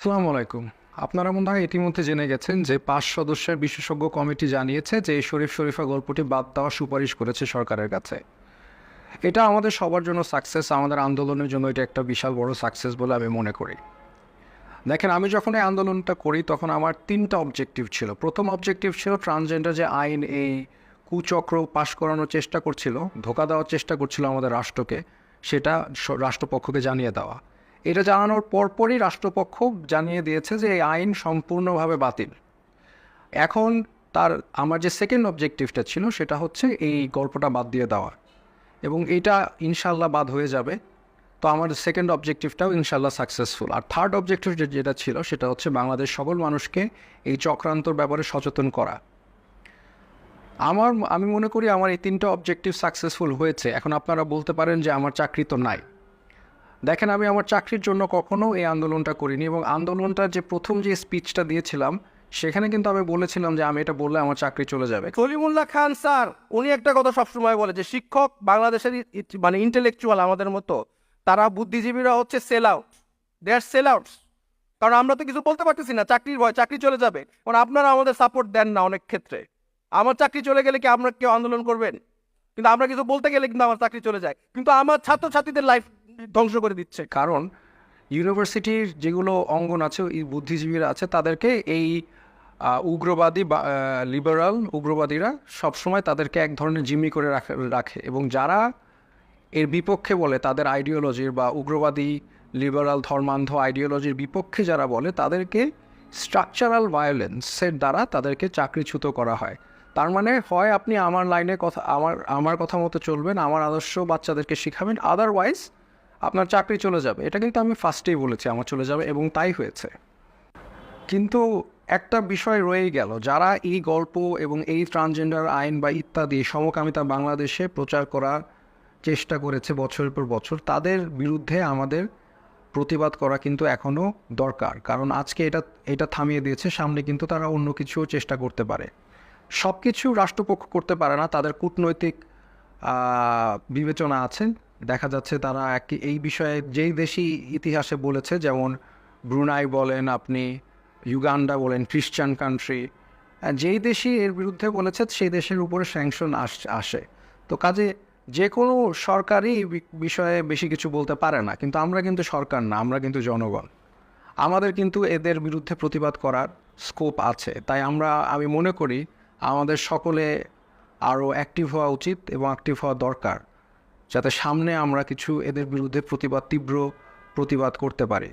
আসসালামু আলাইকুম। আপনারা মনে হয় ইতিমধ্যে জেনে গেছেন যে পাঁচ সদস্যের বিশেষজ্ঞ কমিটি জানিয়েছে যে শরীফ শরীফা গল্পটি বাদ দেওয়ার সুপারিশ করেছে সরকারের কাছে। এটা আমাদের সবার জন্য সাকসেস আমাদের আন্দোলনের জন্য এটা একটা বিশাল বড় সাকসেস বলে আমি মনে করি। দেখেন, আমি যখন এই আন্দোলনটা করি, তখন আমার তিনটা অবজেক্টিভ ছিল। প্রথম অবজেক্টিভ ছিল ট্রান্সজেন্ডার যে আইন এই কুচক্র পাশ করানোর চেষ্টা করছিল, ধোকা দেওয়ার চেষ্টা করছিল আমাদের রাষ্ট্রকে, সেটা রাষ্ট্রপক্ষকে জানিয়ে দেওয়া। এটা জানানোর পরপরই রাষ্ট্রপক্ষ জানিয়ে দিয়েছে যে এই আইন সম্পূর্ণভাবে বাতিল। এখন তার, আমার যে সেকেন্ড অবজেক্টিভটা ছিল সেটা হচ্ছে এই গল্পটা বাদ দিয়ে দেওয়া। এবং এটা ইনশাল্লাহ বাদ হয়ে যাবে। তো আমার সেকেন্ড অবজেক্টিভটাও ইনশাল্লাহ সাকসেসফুল আর থার্ড অবজেক্টিভ যেটা ছিল সেটা হচ্ছে বাংলাদেশ সকল মানুষকে এই চক্রান্তর ব্যাপারে সচেতন করা। আমার, আমি মনে করি আমার এই তিনটা অবজেক্টিভ সাকসেসফুল হয়েছে। এখন আপনারা বলতে পারেন যে আমার চাকরি তো নাই। দেখেন, আমি আমার চাকরির জন্য কখনো এই আন্দোলনটা করিনি এবং আন্দোলনটার যে প্রথম যে স্পিচটা দিয়েছিলাম, সেখানে কিন্তু আমি বলেছিলাম যে আমি এটা বললে আমার চাকরি চলে যাবে। সলিমুল্লাহ খান স্যার, উনি একটা কথা সবসময় বলে যে শিক্ষক বাংলাদেশের মানে ইন্টেলেকচুয়াল আমাদের মতো, তারা বুদ্ধিজীবীরা হচ্ছে sell out they are sell outs কারণ আমরা তো কিছু বলতে পারতেছি না, চাকরির ভয়, চাকরি চলে যাবে। কারণ আপনারা আমাদের সাপোর্ট দেন না অনেক ক্ষেত্রে। আমার চাকরি চলে গেলে কি আমরা কেউ আন্দোলন করবেন? কিন্তু আমরা কিছু বলতে গেলে কিন্তু আমার চাকরি চলে যায়। কিন্তু আমার ছাত্রছাত্রীদের লাইফ ধ্বংস করে দিচ্ছে। কারণ ইউনিভার্সিটির যেগুলো অঙ্গন আছে বুদ্ধিজীবীরা আছে, তাদেরকে এই উগ্রবাদী বা লিবারাল উগ্রবাদীরা সবসময় তাদেরকে এক ধরনের জিম্মি করে রাখে রাখে এবং যারা এর বিপক্ষে বলে, তাদের আইডিওলজির বা উগ্রবাদী লিবারাল ধর্মান্ধ আইডিওলজির বিপক্ষে যারা বলে, তাদেরকে স্ট্রাকচারাল ভায়োলেন্সের দ্বারা তাদেরকে চাকরিচ্যুত করা হয়। তার মানে হয় আপনি আমার লাইনে কথা, আমার আমার কথা মতো চলবেন, আমার আদর্শ বাচ্চাদেরকে শিখাবেন আদারওয়াইজ আপনার চাকরি চলে যাবে। এটা কিন্তু আমি ফার্স্টেই বলেছি, আমার চলে যাবে এবং তাই হয়েছে। কিন্তু একটা বিষয় রয়েই গেল, যারা এই গল্প এবং এই ট্রান্সজেন্ডার আইন বা ইত্যাদি সমকামিতা বাংলাদেশে প্রচার করার চেষ্টা করেছে বছরের পর বছর, তাদের বিরুদ্ধে আমাদের প্রতিবাদ করা কিন্তু এখনও দরকার। কারণ আজকে এটা এটা থামিয়ে দিয়েছে, সামনে কিন্তু তারা অন্য কিছুও চেষ্টা করতে পারে। সব কিছু রাষ্ট্রপক্ষ করতে পারে না, তাদের কূটনৈতিক বিবেচনা আছে। দেখা যাচ্ছে তারা এক এই বিষয়ে যেই দেশই ইতিহাসে বলেছে, যেমন ব্রুনাই বলেন আপনি, ইউগান্ডা বলেন খ্রিস্টান কান্ট্রি যেই দেশই এর বিরুদ্ধে বলেছে সেই দেশের উপরে স্যাংশন আস আসে। তো কাজে যে কোনো সরকারই বিষয়ে বেশি কিছু বলতে পারে না, কিন্তু আমরা কিন্তু সরকার না, আমরা কিন্তু জনগণ। আমাদের কিন্তু এদের বিরুদ্ধে প্রতিবাদ করার স্কোপ আছে। তাই আমরা, আমি মনে করি, আমাদের সকলে আরও অ্যাক্টিভ হওয়া উচিত এবং অ্যাক্টিভ হওয়া দরকার। যাতে সামনে আমরা কিছু এদের বিরুদ্ধে প্রতিবাদ তীব্র প্রতিবাদ করতে পারি।